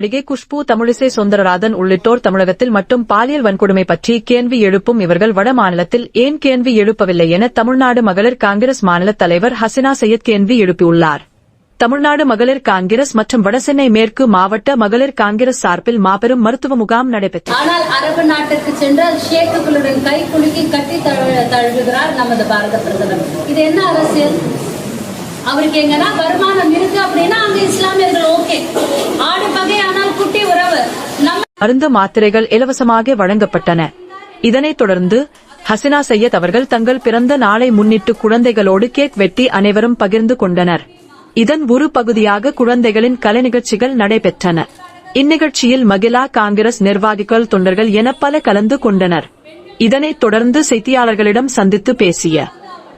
நடிகை குஷ்பு தமிழிசை சுந்தரராதன் உள்ளிட்டோர் தமிழகத்தில் மட்டும் பாலியல் வன்கொடுமை பற்றி கேள்வி எழுப்பும் இவர்கள் வட மாநிலத்தில் ஏன் கேள்வி எழுப்பவில்லை என தமிழ்நாடு மகளிர் காங்கிரஸ் மாநில தலைவர் ஹசினா சையத் கேள்வி எழுப்பியுள்ளார். தமிழ்நாடு மகளிர் காங்கிரஸ் மற்றும் வடசென்னை மேற்கு மாவட்ட மகளிர் காங்கிரஸ் சார்பில் மாபெரும் மருத்துவ முகாம் நடைபெற்றது. ஆனால் அரபு நாட்டுக்கு சென்றால் ஷேக்குகளுடன் கை குலுக்கி கட்டி தழு- தழுவுகிறார் நமது பாரத பிரதமர். இது என்ன அரசியல்? அவருக்கு எங்கன்னா வருமானம் இருக்கு அப்படின்னா அங்க இஸ்லாமியர்கள் ஓகே. மருந்து மாத்திரைகள் இலவசமாக வழங்கப்பட்டன. இதனைத் தொடர்ந்து ஹசினா சையத் அவர்கள் தங்கள் பிறந்த நாளை முன்னிட்டு குழந்தைகளோடு கேக் வெட்டி அனைவரும் பகிர்ந்து கொண்டனர். இதன் ஒரு பகுதியாக குழந்தைகளின் கலை நிகழ்ச்சிகள் நடைபெற்றன. இந்நிகழ்ச்சியில் மகிழா காங்கிரஸ் நிர்வாகிகள் தொண்டர்கள் என பல கலந்து கொண்டனர். இதனைத் தொடர்ந்து செய்தியாளர்களிடம் சந்தித்து பேசிய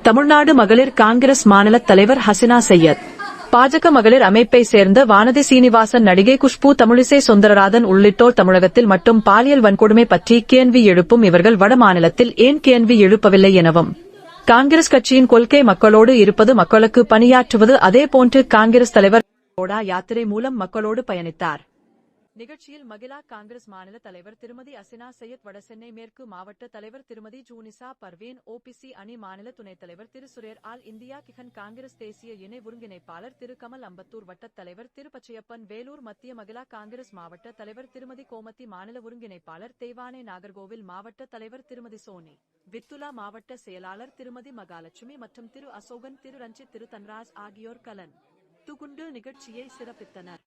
தமிழ்நாடு மகளிர் காங்கிரஸ் மாநில தலைவர் ஹசினா சையத் பாஜக மகளிர் அமைப்பை சேர்ந்த வானதி சீனிவாசன் நடிகை குஷ்பு தமிழிசை சுந்தரராதன் உள்ளிட்டோர் தமிழகத்தில் மட்டும் பாலியல் வன்கொடுமை பற்றி கேள்வி எழுப்பும் இவர்கள் வட மாநிலத்தில் ஏன் கேள்வி எழுப்பவில்லை எனவும். காங்கிரஸ் கட்சியின் கொள்கை மக்களோடு இருப்பது மக்களுக்கு பணியாற்றுவது அதேபோன்று காங்கிரஸ் தலைவர் யாத்திரை மூலம் மக்களோடு பயணித்தார். நிகழ்ச்சியில் மகிழா காங்கிரஸ் மாநில தலைவர் திருமதி அசினா சையத் வடசென்னை மேற்கு மாவட்ட தலைவர் திருமதி ஜூனிசா பர்வீன் ஓபிசி அணி மாநில துணைத் தலைவர் திரு சுரேர் ஆல் இந்தியா கிஹன் காங்கிரஸ் தேசிய இணை ஒருங்கிணைப்பாளர் திரு கமல் அம்பத்தூர் வட்டத் தலைவர் திரு பச்சையப்பன் வேலூர் மத்திய மகிழா காங்கிரஸ் மாவட்ட தலைவர் திருமதி கோமதி மாநில ஒருங்கிணைப்பாளர் தேவானே நாகர்கோவில் மாவட்ட தலைவர் திருமதி சோனி வித்துலா மாவட்ட செயலாளர் திருமதி மகாலட்சுமி மற்றும் திரு அசோகன் திரு ரஞ்சித் திரு தன்ராஜ் ஆகியோர் கலன் துகுண்டு நிகழ்ச்சியை சிறப்பித்தனர்.